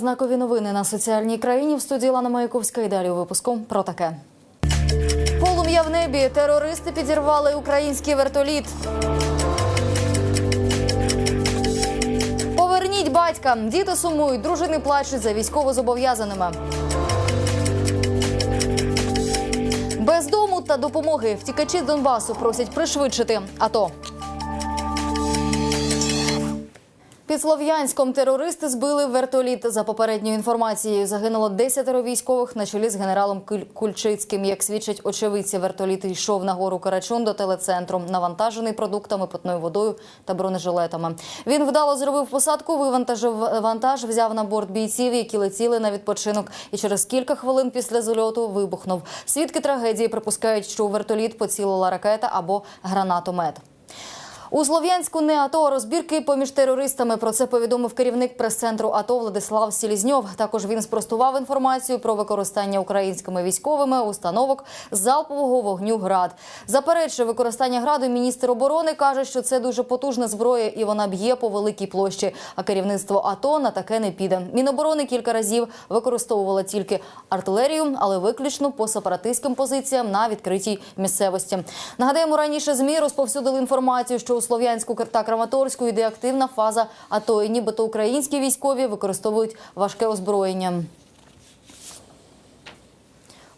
Знакові новини на соціальній країні в студії Лана Маяковська. І далі у випуску про таке. Полум'я в небі. Терористи підірвали український вертоліт. Поверніть батька. Діти сумують, дружини плачуть за військовозобов'язаними. Без дому та допомоги втікачі з Донбасу просять пришвидшити АТО. Під Слов'янськом терористи збили вертоліт. За попередньою інформацією загинуло 10 військових на чолі з генералом Куль- Кульчицьким. Як свідчать очевидці, вертоліт йшов на гору Карачун до телецентру, навантажений продуктами, питною водою та бронежилетами. Він вдало зробив посадку, вивантажив вантаж, взяв на борт бійців, які летіли на відпочинок. І через кілька хвилин після зольоту вибухнув. Свідки трагедії припускають, що у вертоліт поцілила ракета або гранатомет. У Слов'янську не АТО розбірки поміж терористами. Про це повідомив керівник прес-центру АТО Владислав Сілізньов. Також він спростував інформацію про використання українськими військовими установок залпового вогню ГРАД. Заперечує використання граду. Міністр оборони каже, що це дуже потужна зброя і вона б'є по великій площі. А керівництво АТО на таке не піде. Міноборони кілька разів використовувала тільки артилерію, але виключно по сепаратистським позиціям на відкритій місцевості. Нагадаємо, раніше змі розповсюдили інформацію, що Слов'янську та Краматорську йде активна фаза АТО, і нібито українські військові використовують важке озброєння.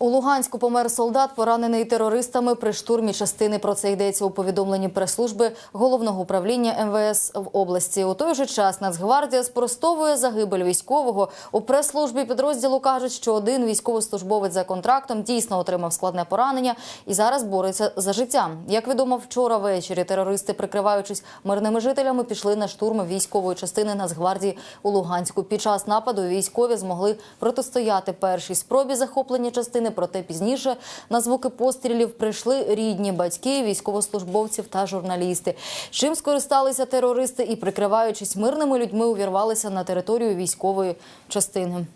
У Луганську помер солдат, поранений терористами при штурмі частини. Про це йдеться у повідомленні прес-служби головного управління МВС в області. У той же час Нацгвардія спростовує загибель військового. У прес-службі підрозділу кажуть, що один військовослужбовець за контрактом дійсно отримав складне поранення і зараз бореться за життя. Як відомо, вчора ввечері терористи, прикриваючись мирними жителями, пішли на штурм військової частини Нацгвардії у Луганську. Під час нападу військові змогли протистояти першій спробі захоплення частини. Проте пізніше на звуки пострілів прийшли рідні батьки, військовослужбовців та журналісти. Чим скористалися терористи і, прикриваючись мирними людьми, увірвалися на територію військової частини.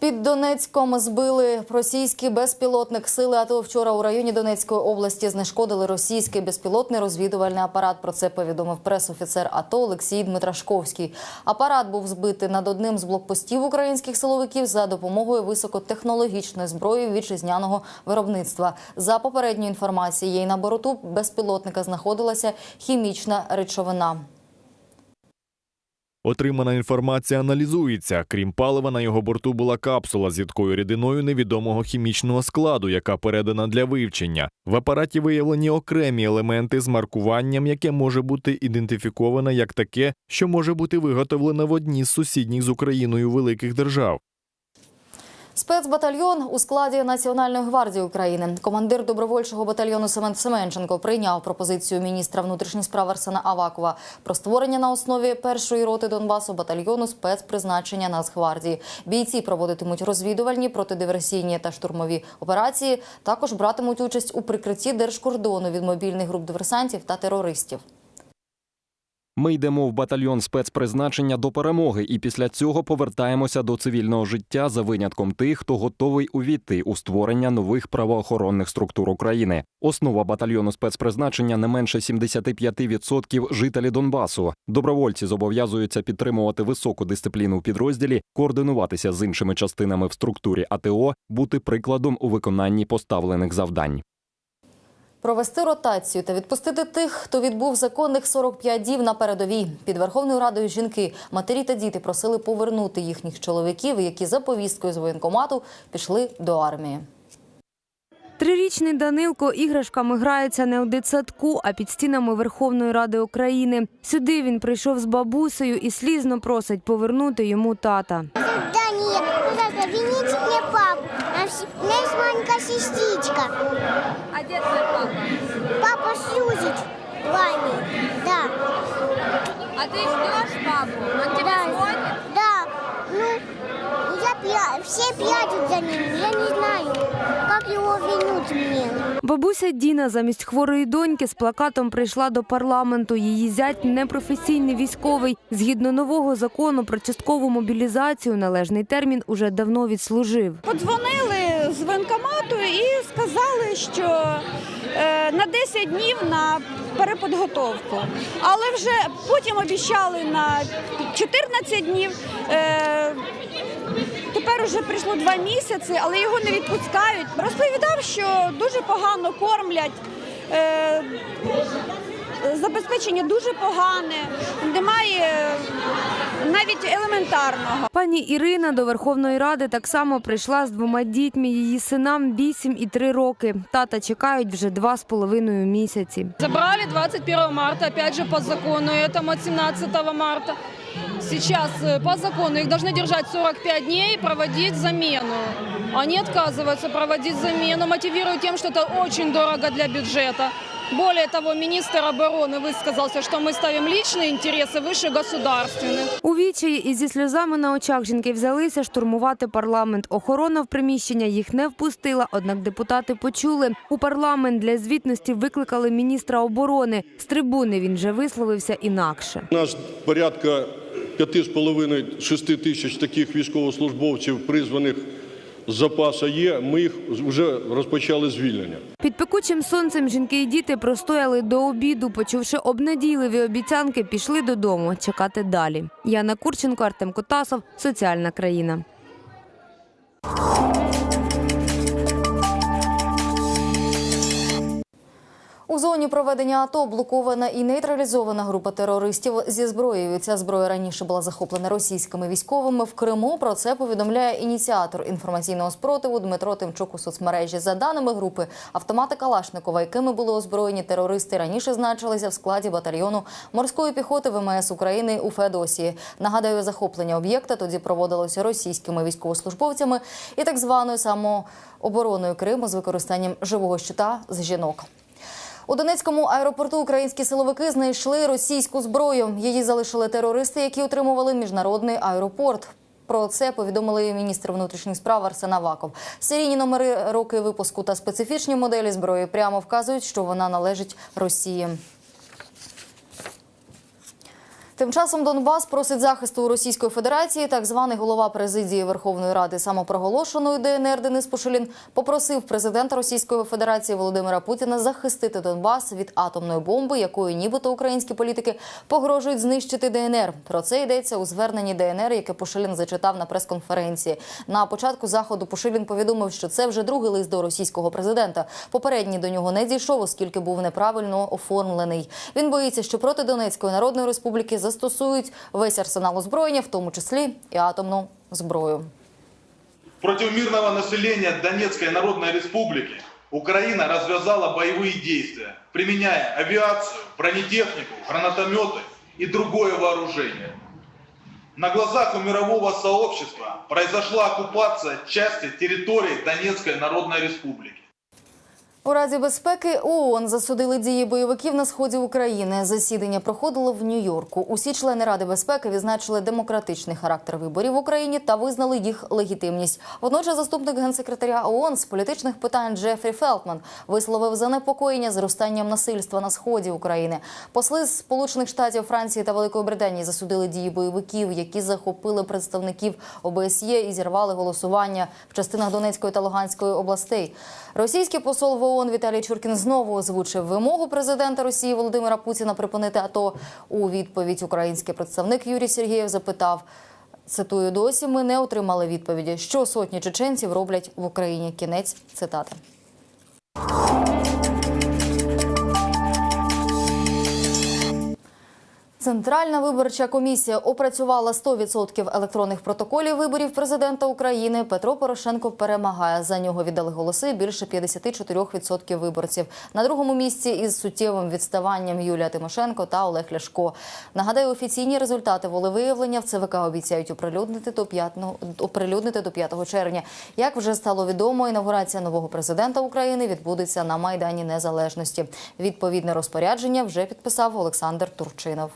Під Донецьком збили російський безпілотник. Сили АТО вчора у районі Донецької області знешкодили російський безпілотний розвідувальний апарат. Про це повідомив прес-офіцер АТО Олексій Дмитрашковський. Апарат був збитий над одним з блокпостів українських силовиків за допомогою високотехнологічної зброї вітчизняного виробництва. За попередньою інформацією, на борту безпілотника знаходилася хімічна речовина. Отримана інформація аналізується. Крім палива, на його борту була капсула з рідкою рідиною невідомого хімічного складу, яка передана для вивчення. В апараті виявлені окремі елементи з маркуванням, яке може бути ідентифіковане як таке, що може бути виготовлене в одній з сусідніх з Україною великих держав. Спецбатальйон у складі Національної гвардії України. Командир добровольчого батальйону Семен Семенченко прийняв пропозицію міністра внутрішніх справ Арсена Авакова про створення на основі першої роти Донбасу батальйону спецпризначення Нацгвардії. Бійці проводитимуть розвідувальні, протидиверсійні та штурмові операції. Також братимуть участь у прикритті держкордону від мобільних груп диверсантів та терористів. Ми йдемо в батальйон спецпризначення до перемоги, і після цього повертаємося до цивільного життя за винятком тих, хто готовий увійти у створення нових правоохоронних структур України. Основа батальйону спецпризначення не менше 75% жителі Донбасу. Добровольці зобов'язуються підтримувати високу дисципліну у підрозділі, координуватися з іншими частинами в структурі АТО, бути прикладом у виконанні поставлених завдань. Провести ротацію та відпустити тих, хто відбув законних 45 діб на передовій. Під Верховною Радою жінки, матері та діти просили повернути їхніх чоловіків, які за повісткою з воєнкомату пішли до армії. Трирічний Данилко іграшками грається не у дитсадку, а під стінами Верховної Ради України. Сюди він прийшов з бабусею і слізно просить повернути йому тата. У меня есть маленькая сестичка. А где твой папа? Папа слюзит вами. Да, А ты ждешь папу? Он тебе да, звонит? да. Ну, я пя- все прячут за ним. Я не знаю, как его вернуть мне. Бабуся Діна замість хворої доньки з плакатом прийшла до парламенту. Її зять непрофесійний військовий. Згідно нового закону про часткову мобілізацію, належний термін уже давно відслужив. Подзвонили з воєнкомату і сказали, що е, на 10 днів на переподготовку. Але вже потім обіцяли на 14 днів. Е, Тепер уже прийшло два місяці, але його не відпускають. Розповідав, що дуже погано кормлять. Е, забезпечення дуже погане, немає навіть елементарного. Пані Ірина до Верховної Ради так само прийшла з двома дітьми. Її синам 8 і 3 роки. Тата чекають вже два з половиною місяці. Забрали 21 марта, опять же по закону, этому от 17 марта Сейчас э, по закону их должны держать 45 дней и проводить замену. Они отказываются проводить замену, мотивируют тем, что это очень дорого для бюджета. Более того, министр обороны высказался, что мы ставим личные интересы выше государственных. У відчаї і зі сльозами на очах жінки взялися штурмувати парламент. Охорона в приміщення їх не впустила, однак депутати почули. У парламент для звітності викликали міністра оборони. З трибуни він вже висловився інакше. У нас порядка 5,5-6 тисяч таких військовослужбовців, призваних з запаса є. Ми їх вже розпочали звільнення. Під пекучим сонцем жінки і діти простояли до обіду. Почувши обнадійливі обіцянки, пішли додому чекати далі. Яна Курченко, Артем Котасов, Соціальна країна. У зоні проведення АТО блокована і нейтралізована група терористів зі зброєю. Ця зброя раніше була захоплена російськими військовими в Криму. Про це повідомляє ініціатор інформаційного спротиву Дмитро Тимчук у соцмережі. За даними групи, автомати Калашникова, якими були озброєні терористи, раніше значилися в складі батальйону морської піхоти ВМС України у Феодосії. Нагадаю, захоплення об'єкта тоді проводилося російськими військовослужбовцями і так званою самообороною Криму з використанням живого щита з жінок. У Донецькому аеропорту українські силовики знайшли російську зброю. Її залишили терористи, які утримували міжнародний аеропорт. Про це повідомили міністр внутрішніх справ Арсен Аваков. Серійні номери роки випуску та специфічні моделі зброї прямо вказують, що вона належить Росії. Тим часом Донбас просить захисту у Російської Федерації. Так званий голова президії Верховної Ради самопроголошеної ДНР Денис Пушилін попросив президента Російської Федерації Володимира Путіна захистити Донбас від атомної бомби, якою нібито українські політики погрожують знищити ДНР. Про це йдеться у зверненні ДНР, яке Пушилін зачитав на прес-конференції. На початку заходу Пушилін повідомив, що це вже другий лист до російського президента. Попередній до нього не дійшов, оскільки був неправильно оформлений. Він боїться, що проти Донецької народної республіки застосують весь арсенал озброєння, в тому числі і атомну зброю. Против мирного населения Донецкой Народной Республики Украина развязала боевые действия, применяя авиацию, бронетехнику, гранатометы и другое вооружение. На глазах у мирового сообщества произошла оккупация части территории Донецкой Народной Республики. У Раді безпеки ООН засудили дії бойовиків на сході України. Засідання проходило в Нью-Йорку. Усі члени Ради безпеки відзначили демократичний характер виборів в Україні та визнали їх легітимність. Водночас заступник генсекретаря ООН з політичних питань Джефрі Фелтман висловив занепокоєння зростанням насильства на сході України. Посли з Сполучених Штатів, Франції та Великої Британії засудили дії бойовиків, які захопили представників ОБСЄ і зірвали голосування в частинах Донецької та Луганської областей. Російський посол в ООН Віталій Чуркін знову озвучив вимогу президента Росії Володимира Путіна припинити АТО. У відповідь український представник Юрій Сергієв запитав. Цитую, досі ми не отримали відповіді, що сотні чеченців роблять в Україні. Кінець цитати. Центральна виборча комісія опрацювала 100% електронних протоколів виборів президента України. Петро Порошенко перемагає. За нього віддали голоси більше 54% виборців. На другому місці із суттєвим відставанням Юлія Тимошенко та Олег Ляшко. Нагадаю, офіційні результати волевиявлення в ЦВК обіцяють оприлюднити до 5, оприлюднити до 5 червня. Як вже стало відомо, інаугурація нового президента України відбудеться на майдані Незалежності. Відповідне розпорядження вже підписав Олександр Турчинов.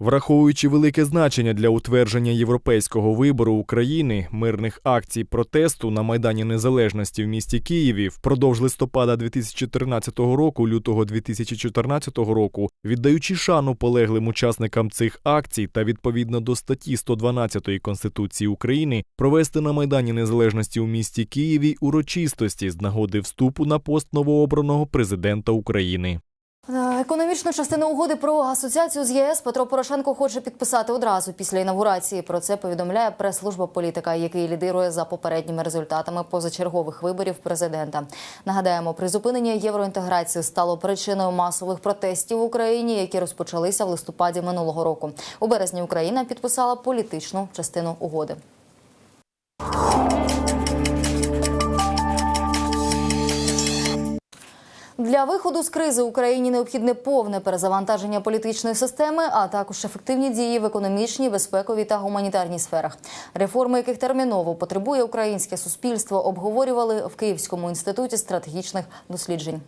Враховуючи велике значення для утвердження європейського вибору України, мирних акцій протесту на Майдані Незалежності в місті Києві впродовж листопада 2013 року, лютого 2014 року, віддаючи шану полеглим учасникам цих акцій та відповідно до статті 112 Конституції України, провести на Майдані Незалежності у місті Києві урочистості з нагоди вступу на пост новообраного президента України. Е, Економічну частину угоди про асоціацію з ЄС Петро Порошенко хоче підписати одразу після інавгурації. Про це повідомляє прес-служба політика, який лідирує за попередніми результатами позачергових виборів президента. Нагадаємо, призупинення євроінтеграції стало причиною масових протестів в Україні, які розпочалися в листопаді минулого року. У березні Україна підписала політичну частину угоди. Для виходу з кризи Україні необхідне повне перезавантаження політичної системи, а також ефективні дії в економічній, безпековій та гуманітарній сферах. Реформи, яких терміново потребує українське суспільство, обговорювали в Київському інституті стратегічних досліджень.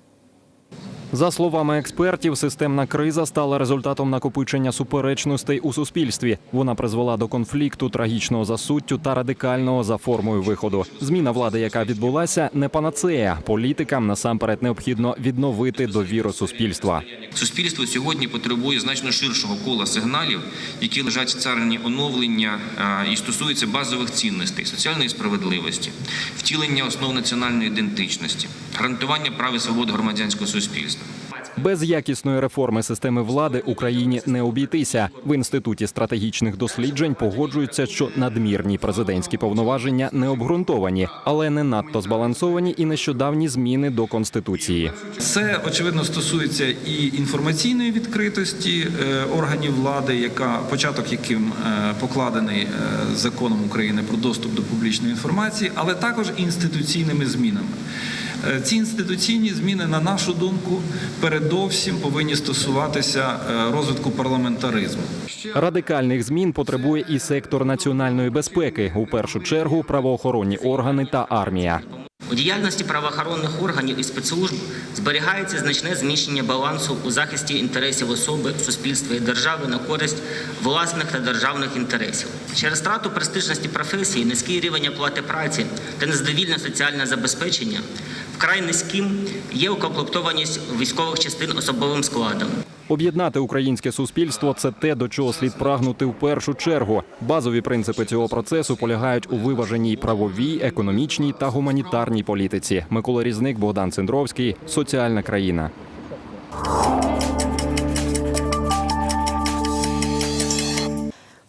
За словами експертів, системна криза стала результатом накопичення суперечностей у суспільстві. Вона призвела до конфлікту, трагічного за суттю та радикального за формою виходу. Зміна влади, яка відбулася, не панацея. Політикам насамперед необхідно відновити довіру суспільства. Суспільство сьогодні потребує значно ширшого кола сигналів, які лежать в царині оновлення і стосуються базових цінностей, соціальної справедливості, втілення основ національної ідентичності, гарантування прав і свобод громадянського суспільства. Без якісної реформи системи влади Україні не обійтися. В інституті стратегічних досліджень погоджуються, що надмірні президентські повноваження не обґрунтовані, але не надто збалансовані і нещодавні зміни до конституції. Це очевидно стосується і інформаційної відкритості е, органів влади, яка початок яким е, покладений е, законом України про доступ до публічної інформації, але також інституційними змінами. Е, Ці інституційні зміни, на нашу думку, передовсім повинні стосуватися е, розвитку парламентаризму. Радикальних змін потребує і сектор національної безпеки, у першу чергу правоохоронні органи та армія. У діяльності правоохоронних органів і спецслужб зберігається значне зміщення балансу у захисті інтересів особи, суспільства і держави на користь власних та державних інтересів. Через втрату престижності професії, низький рівень оплати праці та незадовільне соціальне забезпечення вкрай низьким є укомплектованість військових частин особовим складом. Об'єднати українське суспільство це те, до чого слід прагнути в першу чергу. Базові принципи цього процесу полягають у виваженій правовій, економічній та гуманітарній політиці. Микола Різник, Богдан Цендровський, соціальна країна.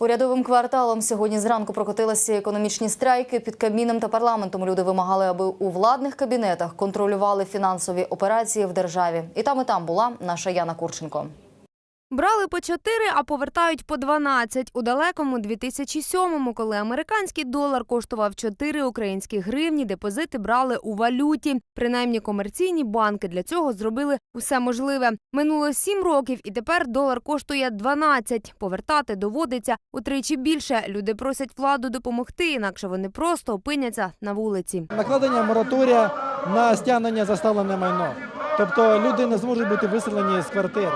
Урядовим кварталом сьогодні зранку прокотилися економічні страйки. Під Кабміном та парламентом люди вимагали, аби у владних кабінетах контролювали фінансові операції в державі. І там, і там була наша Яна Курченко. Брали по 4, а повертають по 12. У далекому 2007-му, коли американський долар коштував 4 українські гривні, депозити брали у валюті. Принаймні комерційні банки для цього зробили усе можливе. Минуло 7 років, і тепер долар коштує 12. Повертати доводиться утричі більше. Люди просять владу допомогти, інакше вони просто опиняться на вулиці. накладення мораторія на стягнення заставлене майно. Тобто люди не зможуть бути виселені з квартир.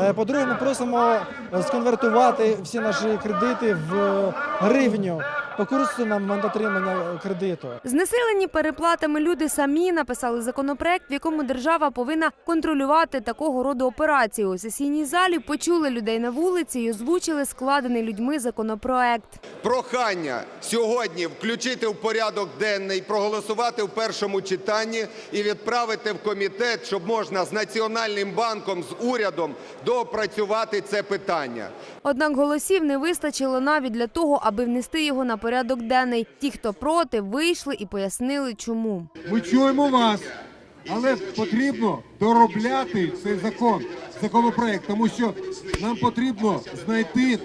Е, По-друге, ми просимо сконвертувати всі наші кредити в гривню по курсу на момент отримання кредиту. Знесилені переплатами люди самі написали законопроект, в якому держава повинна контролювати такого роду операції. У сесійній залі почули людей на вулиці і озвучили складений людьми законопроект. Прохання сьогодні включити в порядок денний, проголосувати в першому читанні і відправити в комітет, щоб можна з Національним банком, з урядом доопрацювати це питання. Однак голосів не вистачило навіть для того, аби внести його на порядок денний. Ті, хто проти, вийшли і пояснили, чому. Ми чуємо вас, але потрібно доробляти цей закон, законопроект, тому що нам потрібно знайти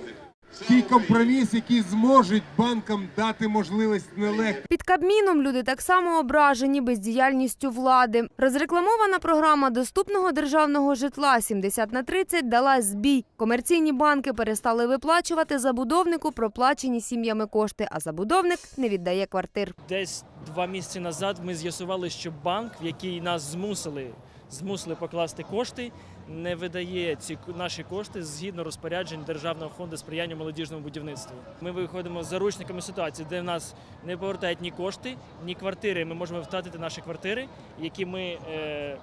ті компроміс, які зможуть банкам дати можливість нелегко. Під Кабміном люди так само ображені бездіяльністю влади. Розрекламована програма доступного державного житла 70 на 30 дала збій. Комерційні банки перестали виплачувати забудовнику проплачені сім'ями кошти, а забудовник не віддає квартир. Десь два місяці назад ми з'ясували, що банк, в який нас змусили, змусили покласти кошти, не видає ці наші кошти згідно розпоряджень Державного фонду сприяння молодіжному будівництву. Ми виходимо з заручниками ситуації, де в нас не повертають ні кошти, ні квартири. Ми можемо втратити наші квартири, які ми е,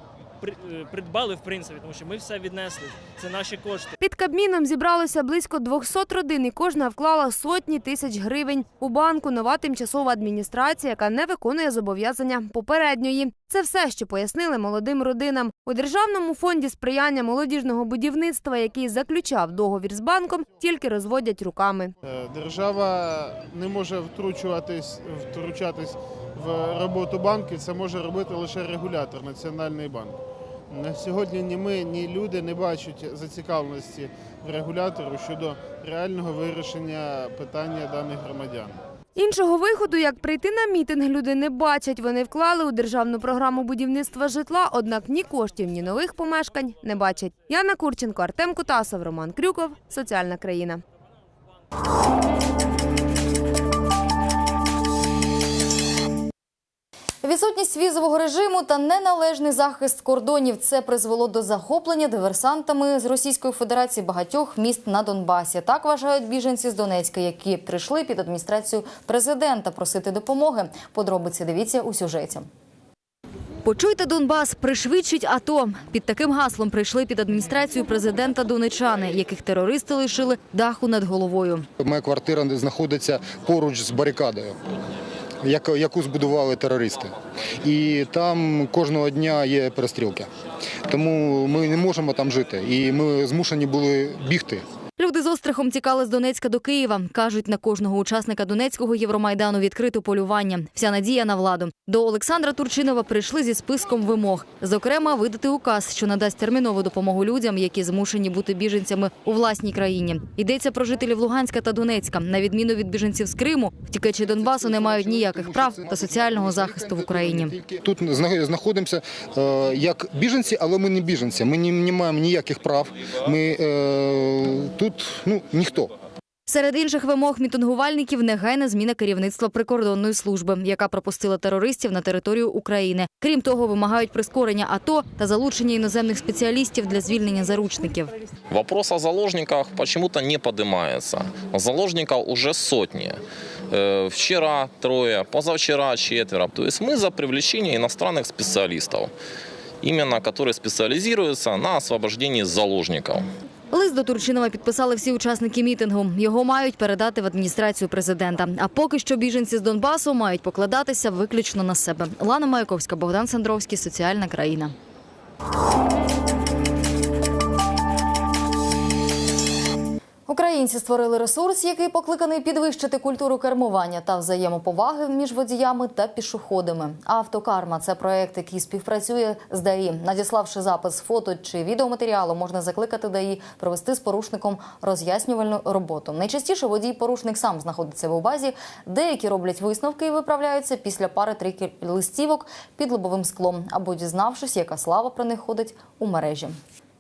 придбали в принципі, тому що ми все віднесли. Це наші кошти. Під Кабміном зібралося близько 200 родин, і кожна вклала сотні тисяч гривень. У банку нова тимчасова адміністрація, яка не виконує зобов'язання попередньої. Це все, що пояснили молодим родинам. У Державному фонді сприяння молодіжного будівництва, який заключав договір з банком, тільки розводять руками. Е, Держава не може втручуватись, втручатись в роботу банків, це може робити лише регулятор Національний банк. На сьогодні ні ми, ні люди не бачать зацікавленості регулятору щодо реального вирішення питання даних громадян. Іншого виходу, як прийти на мітинг, люди не бачать. Вони вклали у державну програму будівництва житла, однак ні коштів, ні нових помешкань не бачать. Яна Курченко, Артем Кутасов, Роман Крюков. Соціальна країна. Відсутність візового режиму та неналежний захист кордонів це призвело до захоплення диверсантами з Російської Федерації багатьох міст на Донбасі. Так вважають біженці з Донецька, які прийшли під адміністрацію президента просити допомоги. Подробиці дивіться у сюжеті. Почуйте Донбас, пришвидшіть АТО. Під таким гаслом прийшли під адміністрацію президента донечани, яких терористи лишили даху над головою. Моя квартира знаходиться поруч з барикадою, яку- збудували терористи. І там кожного дня є перестрілки. Тому ми не можемо там жити. І ми змушені були бігти. Острахом тікали з Донецька до Києва. Кажуть, на кожного учасника Донецького Євромайдану відкрито полювання. Вся надія на владу. До Олександра Турчинова прийшли зі списком вимог. Зокрема, видати указ, що надасть термінову допомогу людям, які змушені бути біженцями у власній країні. Йдеться про жителів Луганська та Донецька. На відміну від біженців з Криму, втікачі Донбасу не мають ніяких прав та соціального захисту в Україні. Тут знаходимося е, як біженці, але ми не біженці. Ми не, не маємо ніяких прав. Ми е, тут ну, ніхто. Серед інших вимог мітингувальників негайна зміна керівництва прикордонної служби, яка пропустила терористів на територію України. Крім того, вимагають прискорення АТО та залучення іноземних спеціалістів для звільнення заручників. Вопрос о заложниках почему-то не поднимается. Заложников уже сотни. Э, Вчера трое, позавчера четверо. То есть мы за привлечение иностранных специалистов, именно которые специализируются на освобождении заложников. Лист до Турчинова підписали всі учасники мітингу. Його мають передати в адміністрацію президента. А поки що біженці з Донбасу мають покладатися виключно на себе. Лана Маяковська, Богдан Сандровський, соціальна країна. Українці створили ресурс, який покликаний підвищити культуру кермування та взаємоповаги між водіями та пішоходами. Автокарма це проект, який співпрацює з ДАІ. Надіславши запис фото чи відеоматеріалу, можна закликати ДАІ провести з порушником роз'яснювальну роботу. Найчастіше водій порушник сам знаходиться в убазі. Деякі роблять висновки і виправляються після пари трійки листівок під лобовим склом або дізнавшись, яка слава про них ходить у мережі.